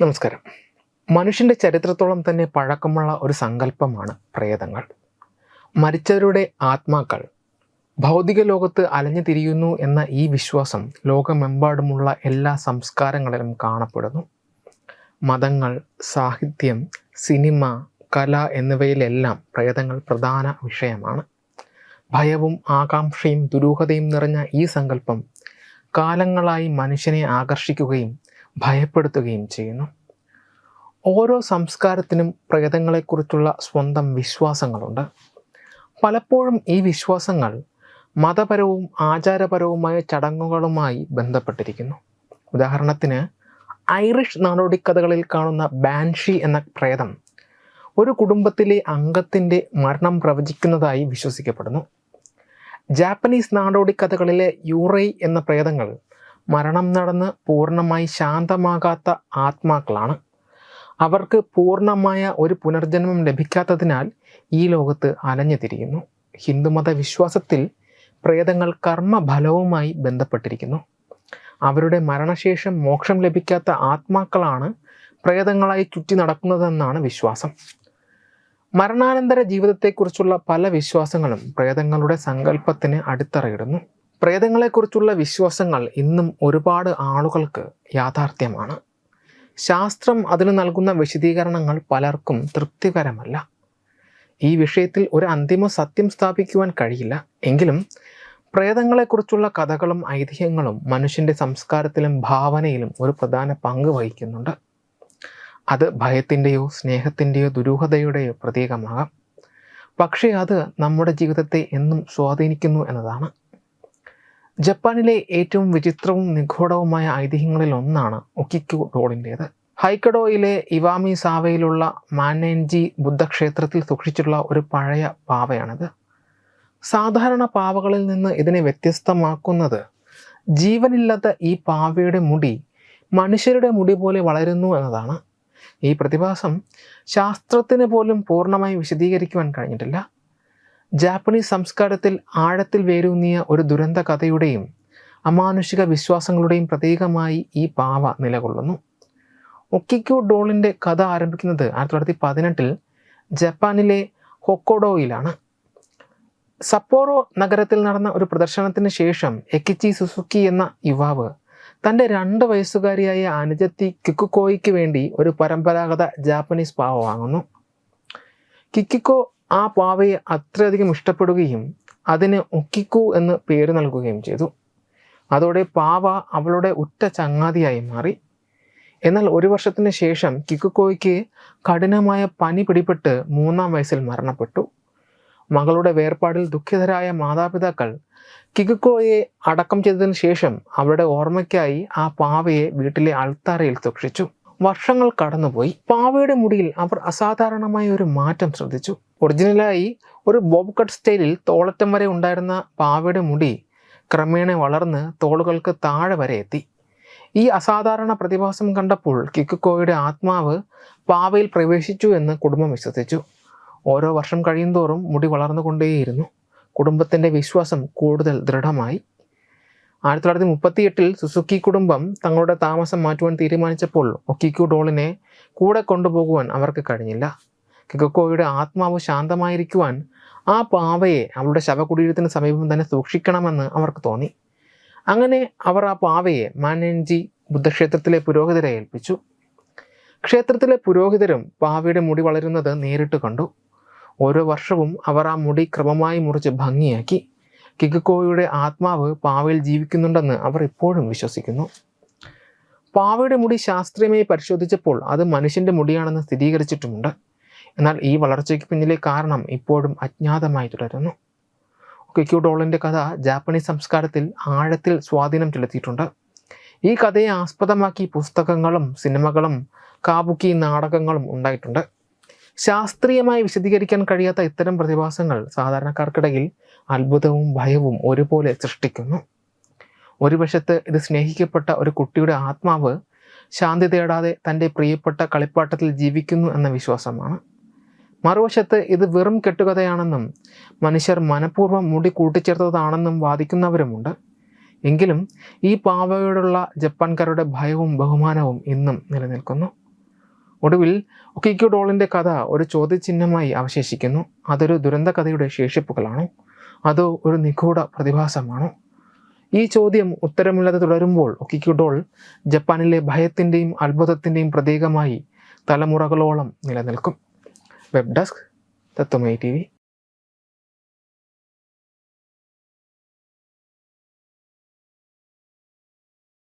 നമസ്കാരം. മനുഷ്യന്റെ ചരിത്രത്തോളം തന്നെ പഴക്കമുള്ള ഒരു സങ്കല്പമാണ് പ്രേതങ്ങൾ. മരിച്ചവരുടെ ആത്മാക്കൾ ഭൗതിക ലോകത്ത് അലഞ്ഞു തിരിയുന്നു എന്ന ഈ വിശ്വാസം ലോകമെമ്പാടുമുള്ള എല്ലാ സംസ്കാരങ്ങളിലും കാണപ്പെടുന്നു. മതങ്ങൾ സാഹിത്യം സിനിമ കല എന്നിവയിലെല്ലാം പ്രേതങ്ങൾ പ്രധാന വിഷയമാണ്. ഭയവും ആകാംക്ഷയും ദുരൂഹതയും നിറഞ്ഞ ഈ സങ്കല്പം കാലങ്ങളായി മനുഷ്യനെ ആകർഷിക്കുകയും ഭയപ്പെടുത്തുകയും ചെയ്യുന്നു. ഓരോ സംസ്കാരത്തിനും പ്രേതങ്ങളെക്കുറിച്ചുള്ള സ്വന്തം വിശ്വാസങ്ങളുണ്ട്. പലപ്പോഴും ഈ വിശ്വാസങ്ങൾ മതപരവും ആചാരപരവുമായ ചടങ്ങുകളുമായി ബന്ധപ്പെട്ടിരിക്കുന്നു. ഉദാഹരണത്തിന് ഐറിഷ് നാടോടിക്കഥകളിൽ കാണുന്ന ബാൻഷി എന്ന പ്രേതം ഒരു കുടുംബത്തിലെ അംഗത്തിന്റെ മരണം പ്രവചിക്കുന്നതായി വിശ്വസിക്കപ്പെടുന്നു. ജാപ്പനീസ് നാടോടിക്കഥകളിലെ യൂറൈ എന്ന പ്രേതങ്ങൾ മരണം നടന്ന് പൂർണമായി ശാന്തമാകാത്ത ആത്മാക്കളാണ്. അവർക്ക് പൂർണമായ ഒരു പുനർജന്മം ലഭിക്കാത്തതിനാൽ ഈ ലോകത്ത് അലഞ്ഞു തിരിയുന്നു. ഹിന്ദുമത വിശ്വാസത്തിൽ പ്രേതങ്ങൾ കർമ്മഫലവുമായി ബന്ധപ്പെട്ടിരിക്കുന്നു. അവരുടെ മരണശേഷം മോക്ഷം ലഭിക്കാത്ത ആത്മാക്കളാണ് പ്രേതങ്ങളായി ചുറ്റി നടക്കുന്നതെന്നാണ് വിശ്വാസം. മരണാനന്തര ജീവിതത്തെക്കുറിച്ചുള്ള പല വിശ്വാസങ്ങളും പ്രേതങ്ങളുടെ സങ്കല്പത്തിന് അടിത്തറയിടുന്നു. പ്രേതങ്ങളെക്കുറിച്ചുള്ള വിശ്വാസങ്ങൾ ഇന്നും ഒരുപാട് ആളുകൾക്ക് യാഥാർത്ഥ്യമാണ്. ശാസ്ത്രം അതിന് നൽകുന്ന വിശദീകരണങ്ങൾ പലർക്കും തൃപ്തികരമല്ല. ഈ വിഷയത്തിൽ ഒരു അന്തിമ സത്യം സ്ഥാപിക്കുവാൻ കഴിയില്ല. എങ്കിലും പ്രേതങ്ങളെക്കുറിച്ചുള്ള കഥകളും ഐതിഹ്യങ്ങളും മനുഷ്യന്റെ സംസ്കാരത്തിലും ഭാവനയിലും ഒരു പ്രധാന പങ്ക് വഹിക്കുന്നുണ്ട്. അത് ഭയത്തിന്റെയോ സ്നേഹത്തിന്റെയോ ദുരൂഹതയുടെയോ പ്രതീകമാകാം. പക്ഷേ അത് നമ്മുടെ ജീവിതത്തെ എന്നും സ്വാധീനിക്കുന്നു എന്നതാണ്. ജപ്പാനിലെ ഏറ്റവും വിചിത്രവും നിഗൂഢവുമായ ഐതിഹ്യങ്ങളിൽ ഒന്നാണ് ഒക്കിക്കു ഡോളിന്റേത് ഹൈക്കഡോയിലെ ഇവാമി സാവയിലുള്ള മാനേൻജി ബുദ്ധക്ഷേത്രത്തിൽ സൂക്ഷിച്ചിട്ടുള്ള ഒരു പഴയ പാവയാണിത്. സാധാരണ പാവകളിൽ നിന്ന് ഇതിനെ വ്യത്യസ്തമാക്കുന്നത് ജീവനില്ലാത്ത ഈ പാവയുടെ മുടി മനുഷ്യരുടെ മുടി പോലെ വളരുന്നു എന്നതാണ്. ഈ പ്രതിഭാസം ശാസ്ത്രത്തിന് പോലും പൂർണമായി വിശദീകരിക്കുവാൻ കഴിഞ്ഞിട്ടില്ല. ജാപ്പനീസ് സംസ്കാരത്തിൽ ആഴത്തിൽ വേരൂന്നിയ ഒരു ദുരന്ത കഥയുടെയും അമാനുഷിക വിശ്വാസങ്ങളുടെയും പ്രതീകമായി ഈ പാവ നിലകൊള്ളുന്നു. ഒക്കിക്കോ ഡോളിന്റെ കഥ ആരംഭിക്കുന്നത് ആയിരത്തി തൊള്ളായിരത്തി പതിനെട്ടിൽ ജപ്പാനിലെ ഹൊക്കോഡോയിലാണ്. സപ്പോറോ നഗരത്തിൽ നടന്ന ഒരു പ്രദർശനത്തിന് ശേഷം എക്കിച്ചി സുസുക്കി എന്ന യുവാവ് തന്റെ രണ്ട് വയസ്സുകാരിയായ അനുജത്തി കിക്കുക്കോയ്ക്ക് വേണ്ടി ഒരു പരമ്പരാഗത ജാപ്പനീസ് പാവ വാങ്ങുന്നു. കിക്കിക്കോ ആ പാവയെ അത്രയധികം ഇഷ്ടപ്പെടുകയും അതിന് ഒക്കിക്കു എന്ന് പേര് നൽകുകയും ചെയ്തു. അതോടെ പാവ അവളുടെ ഉറ്റ ചങ്ങാതിയായി മാറി. എന്നാൽ ഒരു വർഷത്തിന് ശേഷം കിക്കുക്കോയ്ക്ക് കഠിനമായ പനി പിടിപെട്ട് മൂന്നാം വയസ്സിൽ മരണപ്പെട്ടു. മകളുടെ വേർപാടിൽ ദുഃഖിതരായ മാതാപിതാക്കൾ കിക്കുക്കോയെ അടക്കം ചെയ്തതിന് ശേഷം അവരുടെ ഓർമ്മയ്ക്കായി ആ പാവയെ വീട്ടിലെ അൾത്താരയിൽ സൂക്ഷിച്ചു. വർഷങ്ങൾ കടന്നുപോയി. പാവയുടെ മുടിയിൽ അവർ അസാധാരണമായ ഒരു മാറ്റം ശ്രദ്ധിച്ചു. ഒറിജിനലായി ഒരു ബോബ് കട്ട് സ്റ്റൈലിൽ തോളറ്റം വരെ ഉണ്ടായിരുന്ന പാവയുടെ മുടി ക്രമേണ വളർന്ന് തോളുകൾക്ക് താഴെ വരെ എത്തി. ഈ അസാധാരണ പ്രതിഭാസം കണ്ടപ്പോൾ കിക്കുക്കോയുടെ ആത്മാവ് പാവയിൽ പ്രവേശിച്ചു എന്ന് കുടുംബം വിശ്വസിച്ചു. ഓരോ വർഷം കഴിയുന്തോറും മുടി വളർന്നുകൊണ്ടേയിരുന്നു. കുടുംബത്തിന്റെ വിശ്വാസം കൂടുതൽ ദൃഢമായി. ആയിരത്തി തൊള്ളായിരത്തി മുപ്പത്തി എട്ടിൽ സുസുക്കി കുടുംബം തങ്ങളുടെ താമസം മാറ്റുവാൻ തീരുമാനിച്ചപ്പോൾ ഒക്കിക്കു ഡോളിനെ കൂടെ കൊണ്ടുപോകുവാൻ അവർക്ക് കഴിഞ്ഞില്ല. കിക്കോയുടെ ആത്മാവ് ശാന്തമായിരിക്കുവാൻ ആ പാവയെ അവളുടെ ശവകുടീരത്തിന് സമീപം തന്നെ സൂക്ഷിക്കണമെന്ന് അവർക്ക് തോന്നി. അങ്ങനെ അവർ ആ പാവയെ മാനേൻജി ബുദ്ധക്ഷേത്രത്തിലെ പുരോഹിതരെ ഏൽപ്പിച്ചു. ക്ഷേത്രത്തിലെ പുരോഹിതരും പാവയുടെ മുടി വളരുന്നത് നേരിട്ട് കണ്ടു. ഓരോ വർഷവും അവർ ആ മുടി ക്രമമായി മുറിച്ച് ഭംഗിയാക്കി. കിഗക്കോയുടെ ആത്മാവ് പാവയിൽ ജീവിക്കുന്നുണ്ടെന്ന് അവർ ഇപ്പോഴും വിശ്വസിക്കുന്നു. പാവയുടെ മുടി ശാസ്ത്രീയമായി പരിശോധിച്ചപ്പോൾ അത് മനുഷ്യന്റെ മുടിയാണെന്ന് സ്ഥിരീകരിച്ചിട്ടുമുണ്ട്. എന്നാൽ ഈ വളർച്ചയ്ക്ക് പിന്നിലെ കാരണം ഇപ്പോഴും അജ്ഞാതമായി തുടരുന്നു. കിക്യു ഡോളിന്റെ കഥ ജാപ്പനീസ് സംസ്കാരത്തിൽ ആഴത്തിൽ സ്വാധീനം ചെലുത്തിയിട്ടുണ്ട്. ഈ കഥയെ ആസ്പദമാക്കി പുസ്തകങ്ങളും സിനിമകളും കാബുക്കി നാടകങ്ങളും ഉണ്ടായിട്ടുണ്ട്. ശാസ്ത്രീയമായി വിശദീകരിക്കാൻ കഴിയാത്ത ഇത്തരം പ്രതിഭാസങ്ങൾ സാധാരണക്കാർക്കിടയിൽ അത്ഭുതവും ഭയവും ഒരുപോലെ സൃഷ്ടിക്കുന്നു. ഒരു വശത്ത് ഇത് സ്നേഹിക്കപ്പെട്ട ഒരു കുട്ടിയുടെ ആത്മാവ് ശാന്തി തേടാതെ തന്റെ പ്രിയപ്പെട്ട കളിപ്പാട്ടത്തിൽ ജീവിക്കുന്നു എന്ന വിശ്വാസമാണ്. മറുവശത്ത് ഇത് വെറും കെട്ടുകഥയാണെന്നും മനുഷ്യർ മനഃപൂർവം മുടി കൂട്ടിച്ചേർത്തതാണെന്നും വാദിക്കുന്നവരുമുണ്ട്. എങ്കിലും ഈ പാവയോടുള്ള ജപ്പാൻകാരുടെ ഭയവും ബഹുമാനവും ഇന്നും നിലനിൽക്കുന്നു. ഒടുവിൽ ഒക്കിക്കു ഡോളിന്റെ കഥ ഒരു ചോദ്യചിഹ്നമായി അവശേഷിക്കുന്നു. അതൊരു ദുരന്ത കഥയുടെ ശേഷിപ്പുകളാണോ? അതോ ഒരു നിഗൂഢ പ്രതിഭാസമാണോ? ഈ ചോദ്യം ഉത്തരമില്ലാതെ തുടരുമ്പോൾ ഒക്കിക്കു ഡോൾ ജപ്പാനിലെ ഭയത്തിന്റെയും അത്ഭുതത്തിന്റെയും പ്രതീകമായി തലമുറകളോളം നിലനിൽക്കും. Web desk Tatwamayi TV.